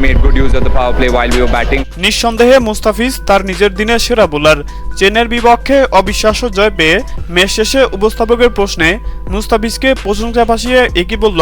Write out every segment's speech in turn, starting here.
made good use of the power play while we were batting. নিঃসন্দেহে মুস্তাফিজ তার নিজের দিনের সেরা বোলার চেনের বিপক্ষে অবিশ্বাস্য জয় পেয়ে ম্যাচ শেষে উপস্থাপকের প্রশ্নে মুস্তাফিজকে প্রশংসা ভাসিয়ে একই বলল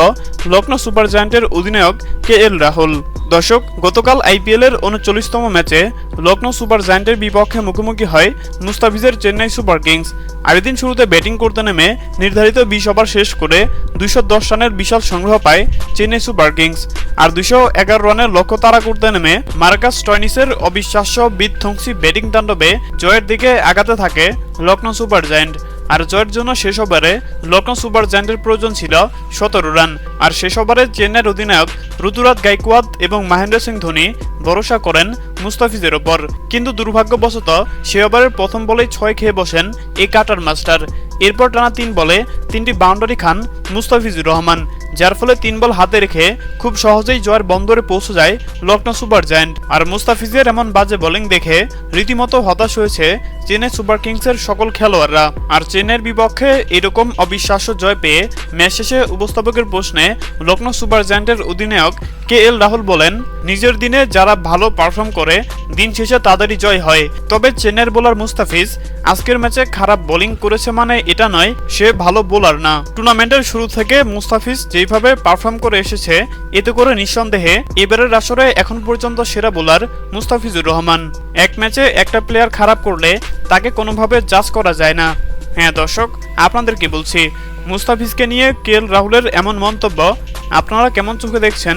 লখনৌ সুপার জায়ান্টের অধিনায়ক কে এল রাহুল দর্শক, গতকাল আইপিএলের উনচল্লিশতম ম্যাচে লখনৌ সুপার জায়ান্টের বিপক্ষে মুখোমুখি হয় মুস্তাফিজের চেন্নাই সুপার কিংস। আগের দিন শুরুতে ব্যাটিং করতে নেমে নির্ধারিত বিশ ওভার শেষ করে দুইশো দশ রানের বিশাল সংগ্রহ পায় চেন্নাই সুপার কিংস। আর দুইশো এগারো রানের লক্ষ্য তাড়া করতে নেমে মার্কাস টয়নিসের অবিশ্বাস্য বিধ্বংসী ব্যাটিং তাণ্ডবে জয়ের দিকে আগাতে থাকে লখনৌ সুপার জায়ান্ট। আর জয়ের জন্য শেষ ওভারে লকন সুপার জায়ান্টের প্রয়োজন ছিল সতেরো রান। আর শেষ ওভারে চেন্নাইয়ের অধিনায়ক ঋতুরাজ গাইকোয়াদ এবং মহেন্দ্র সিং ধোনি ভরসা করেন মুস্তাফিজের ওপর। কিন্তু দুর্ভাগ্যবশত সে ওভারের প্রথম বলেই ছয় খেয়ে বসেন এই কাটার মাস্টার। এরপর টানা তিন বলে তিনটি বাউন্ডারি খান মুস্তাফিজুর রহমান, যার ফলে তিন বল হাতে রেখে খুব সহজেই জয়ের বন্দরে পৌঁছে যায় লখনৌ সুপার জায়ান্ট। আর মুস্তাফিজের এমন বাজে বোলিং দেখে রীতিমতো হতাশ হয়েছে চেন্নাই সুপার কিংসের সকল খেলোয়াড়রা। আর চেন্নাইয়ের বিপক্ষে এরকম অবিশ্বাস্য জয় পেয়ে ম্যাচ শেষে উপস্থাপকের প্রশ্নে লখনৌ সুপার জায়ান্টের অধিনায়ক কে এল রাহুল বলেন, নিজের দিনে যারা ভালো পারফর্ম করে দিন শেষে তাদেরই জয় হয়। তবে চেন্নাইয়ের বোলার মুস্তাফিজ আজকের ম্যাচে খারাপ বোলিং করেছে মানে এটা নয়, সে ভালো বোলার না। টুর্নামেন্টের শুরু থেকে মুস্তাফিজ যেভাবে পারফর্ম করে এসেছে, এতে করে নিঃসন্দেহে এবারের আসরে এখন পর্যন্ত সেরা বোলার মুস্তাফিজুর রহমান। এক ম্যাচে একটা প্লেয়ার খারাপ করলে তাকে কোনোভাবে জাজ করা যায় না। হ্যাঁ দর্শক, আপনাদের কি বলছি? মুস্তাফিজকে নিয়ে কেএল রাহুলের এমন মন্তব্য, আপনারা কেমন চোখে দেখছেন?